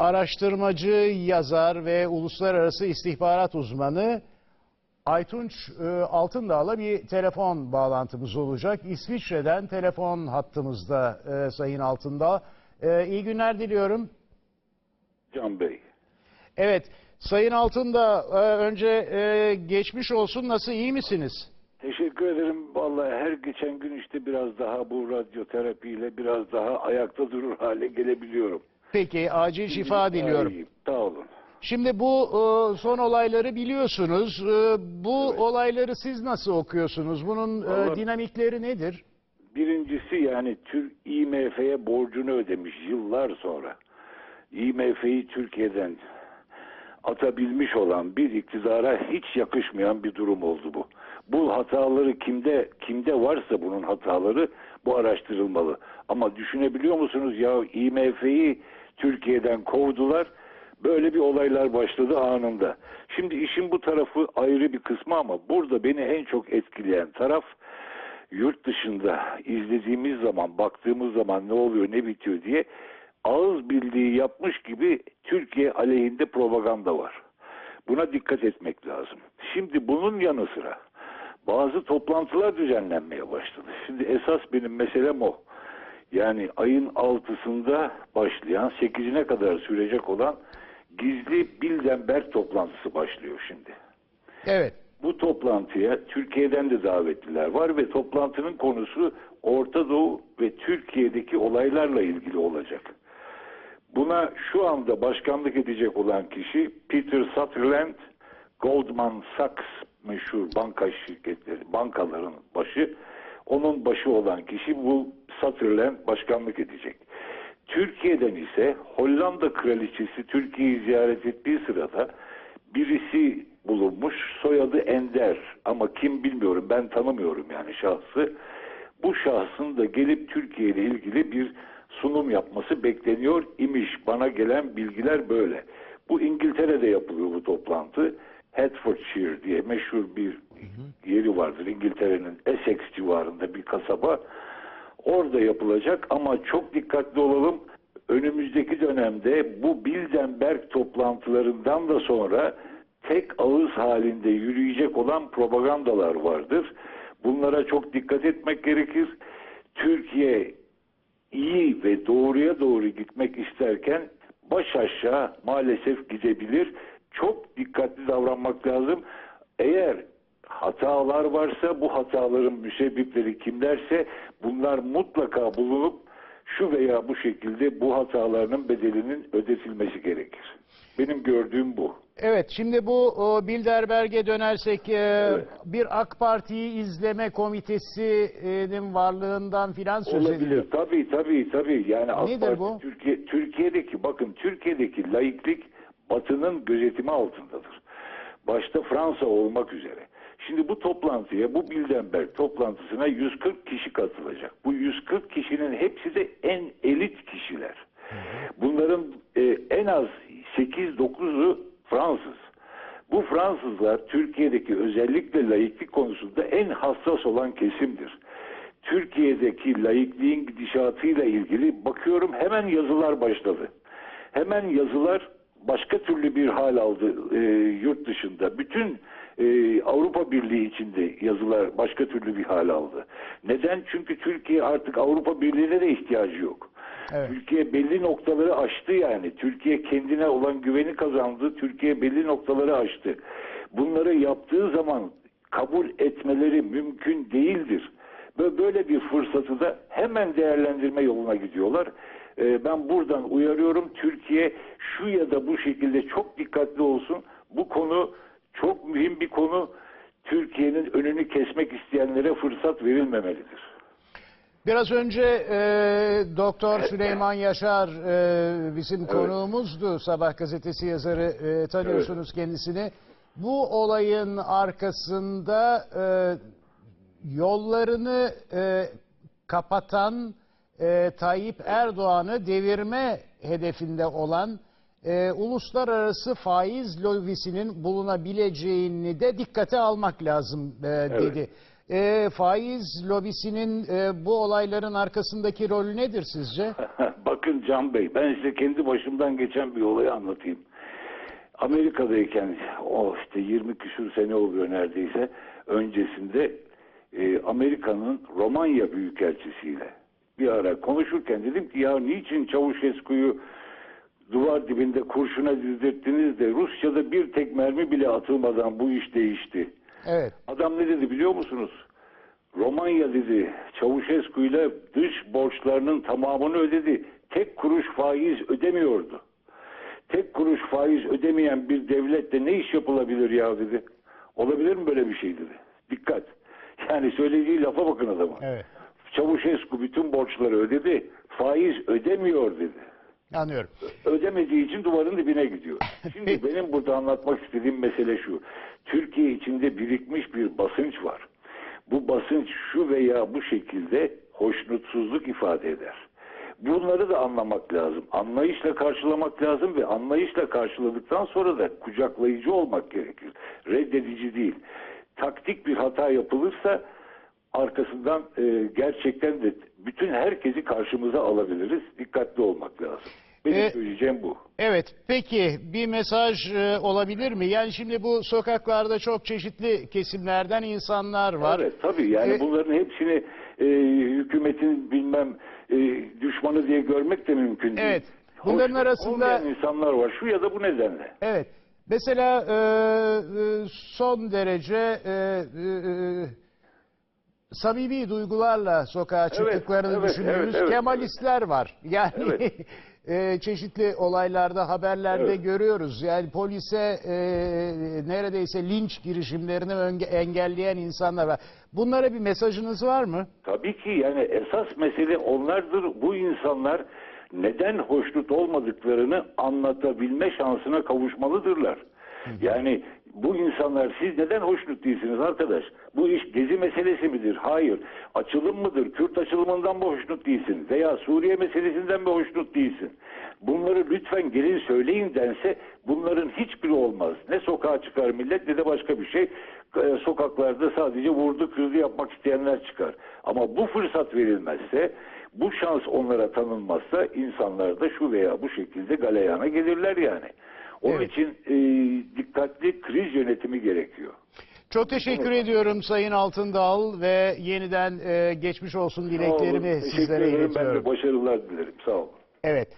Araştırmacı, yazar ve uluslararası istihbarat uzmanı Aytunç e, Altındağ'la bir telefon bağlantımız olacak. İsviçre'den telefon hattımızda e, Sayın Altındağ. E, iyi günler diliyorum. Can Bey. Evet, Sayın Altındağ e, önce e, geçmiş olsun. Nasıl, iyi misiniz? Teşekkür ederim. Vallahi her geçen gün işte biraz daha bu radyoterapiyle biraz daha ayakta durur hale gelebiliyorum. Peki, acil şifa diliyorum. İyiyim. Sağ olun. Şimdi bu e, son olayları biliyorsunuz. E, bu Evet. olayları siz nasıl okuyorsunuz? Bunun e, Vallahi- dinamikleri nedir? Birincisi yani Türk IMF'ye borcunu ödemiş yıllar sonra. IMF'yi Türkiye'den atabilmiş olan bir iktidara hiç yakışmayan bir durum oldu bu. Bu hataları kimde kimde varsa bunun hataları bu araştırılmalı. Ama düşünebiliyor musunuz ya IMF'yi Türkiye'den kovdular. Böyle bir olaylar başladı anında. Şimdi işin bu tarafı ayrı bir kısmı ama burada beni en çok etkileyen taraf yurt dışında izlediğimiz zaman, baktığımız zaman ne oluyor, ne bitiyor diye ağız bildiği yapmış gibi Türkiye aleyhinde propaganda var. Buna dikkat etmek lazım. Şimdi bunun yanı sıra bazı toplantılar düzenlenmeye başladı. Şimdi esas benim meselem o. Yani ayın 6'sında başlayan 8'ine kadar sürecek olan gizli Bilderberg toplantısı başlıyor şimdi. Evet. Bu toplantıya Türkiye'den de davetliler var ve toplantının konusu Orta Doğu ve Türkiye'deki olaylarla ilgili olacak. Buna şu anda başkanlık edecek olan kişi Peter Sutherland, Goldman Sachs meşhur banka şirketleri, bankaların başı. Onun başı olan kişi bu Sutherland başkanlık edecek. Türkiye'den ise Hollanda kraliçesi Türkiye'yi ziyaret ettiği sırada birisi bulunmuş. Soyadı Ender ama kim bilmiyorum ben tanımıyorum yani şahsı. Bu şahsın da gelip Türkiye ile ilgili bir sunum yapması bekleniyor imiş. Bana gelen bilgiler böyle. Bu İngiltere'de yapılıyor bu toplantı. Hertfordshire diye meşhur bir yeri vardır. İngiltere'nin Essex civarında bir kasaba. Orada yapılacak ama çok dikkatli olalım. Önümüzdeki dönemde bu Bilderberg toplantılarından da sonra tek ağız halinde yürüyecek olan propagandalar vardır. Bunlara çok dikkat etmek gerekir. Türkiye iyi ve doğruya doğru gitmek isterken baş aşağı maalesef gidebilir. Çok dikkatli davranmak lazım. Eğer hatalar varsa bu hataların müsebbipleri kimlerse bunlar mutlaka bulunup şu veya bu şekilde bu hatalarının bedelinin ödetilmesi gerekir. Benim gördüğüm bu. Evet, şimdi bu o, Bilderberg'e dönersek e, Evet. bir AK Parti'yi izleme komitesinin varlığından filan söz ediliyor. Olabilir. Tabii tabii tabii. Yani AK Nedir Parti bu? Türkiye, Türkiye'deki bakın Türkiye'deki laiklik Batı'nın gözetimi altındadır. Başta Fransa olmak üzere. Şimdi bu toplantıya, bu Bilderberg toplantısına 140 kişi katılacak. Bu 140 kişinin hepsi de en elit kişiler. Bunların e, en az 8-9'u Fransız. Bu Fransızlar Türkiye'deki özellikle laiklik konusunda en hassas olan kesimdir. Türkiye'deki laikliğin gidişatıyla ilgili bakıyorum hemen yazılar başladı. Hemen yazılar başka türlü bir hal aldı e, yurt dışında. Bütün e, Avrupa Birliği içinde yazılar başka türlü bir hal aldı. Neden? Çünkü Türkiye artık Avrupa Birliği'ne de ihtiyacı yok. Evet. Türkiye belli noktaları aştı yani. Türkiye kendine olan güveni kazandı. Türkiye belli noktaları aştı. Bunları yaptığı zaman kabul etmeleri mümkün değildir. Böyle bir fırsatı da hemen değerlendirme yoluna gidiyorlar. Ee, ben buradan uyarıyorum. Türkiye şu ya da bu şekilde çok dikkatli olsun. Bu konu çok mühim bir konu. Türkiye'nin önünü kesmek isteyenlere fırsat verilmemelidir. Biraz önce e, Doktor Süleyman Yaşar e, bizim konuğumuzdu. Sabah gazetesi yazarı e, tanıyorsunuz kendisini. Bu olayın arkasında e, yollarını e, kapatan e, Tayyip Erdoğan'ı devirme hedefinde olan e, uluslararası faiz lobisinin bulunabileceğini de dikkate almak lazım e, dedi. e, faiz lobisinin e, bu olayların arkasındaki rolü nedir sizce? Bakın Can Bey, ben size kendi başımdan geçen bir olayı anlatayım. Amerika'dayken, o işte 20 küsur sene oluyor neredeyse, öncesinde e, Amerika'nın Romanya Büyükelçisiyle bir ara konuşurken dedim ki ya niçin Çavuşesku'yu duvar dibinde kurşuna dizdirttiniz de Rusya'da bir tek mermi bile atılmadan bu iş değişti. Evet. Adam ne dedi biliyor musunuz? Romanya dedi Çavuşescu ile dış borçlarının tamamını ödedi. Tek kuruş faiz ödemiyordu. Tek kuruş faiz ödemeyen bir devlette ne iş yapılabilir ya dedi. Olabilir mi böyle bir şey dedi. Dikkat. Yani söylediği lafa bakın adamın. Evet. Çavuşescu bütün borçları ödedi. Faiz ödemiyor dedi Anlıyorum. ödemediği için duvarın dibine gidiyor. Şimdi benim burada anlatmak istediğim mesele şu. Türkiye içinde birikmiş bir basınç var. Bu basınç şu veya bu şekilde hoşnutsuzluk ifade eder. Bunları da anlamak lazım. Anlayışla karşılamak lazım ve anlayışla karşıladıktan sonra da kucaklayıcı olmak gerekir. Reddedici değil. Taktik bir hata yapılırsa arkasından e, gerçekten de bütün herkesi karşımıza alabiliriz. Dikkatli olmak lazım. Benim E, söyleyeceğim bu. Evet, peki bir mesaj e, olabilir mi? Yani şimdi bu sokaklarda çok çeşitli kesimlerden insanlar var. Evet tabii yani E, bunların hepsini e, hükümetin bilmem e, düşmanı diye görmek de mümkün değil. Evet, bunların Hoş arasında- insanlar var şu ya da bu nedenle. Evet. Mesela e, e, son derece e, e, e, samimi duygularla sokağa çıktıklarını evet, düşündüğümüz evet, evet, Kemalistler var. Yani Evet. e, çeşitli olaylarda, haberlerde Evet. görüyoruz. Yani polise e, neredeyse linç girişimlerini önge- engelleyen insanlar var. Bunlara bir mesajınız var mı? Tabii ki yani esas mesele onlardır. Bu insanlar neden hoşnut olmadıklarını anlatabilme şansına kavuşmalıdırlar. Yani bu insanlar siz neden hoşnut değilsiniz arkadaş? Bu iş gezi meselesi midir? Hayır. Açılım mıdır? Kürt açılımından mı hoşnut değilsin? Veya Suriye meselesinden mi hoşnut değilsin? Bunları lütfen gelin söyleyin dense bunların hiçbiri olmaz. Ne sokağa çıkar millet ne de başka bir şey. Ee, Sokaklarda sadece vurdu kırdı yapmak isteyenler çıkar. Ama bu fırsat verilmezse, bu şans onlara tanınmazsa insanlar da şu veya bu şekilde galeyana gelirler yani. Onun Evet. için e, dikkatli kriz yönetimi gerekiyor. Çok teşekkür ediyorum Sayın Altındal ve yeniden e, geçmiş olsun dileklerimi sizlere ederim. Ben iletiyorum. de başarılar dilerim. Sağ olun. Evet.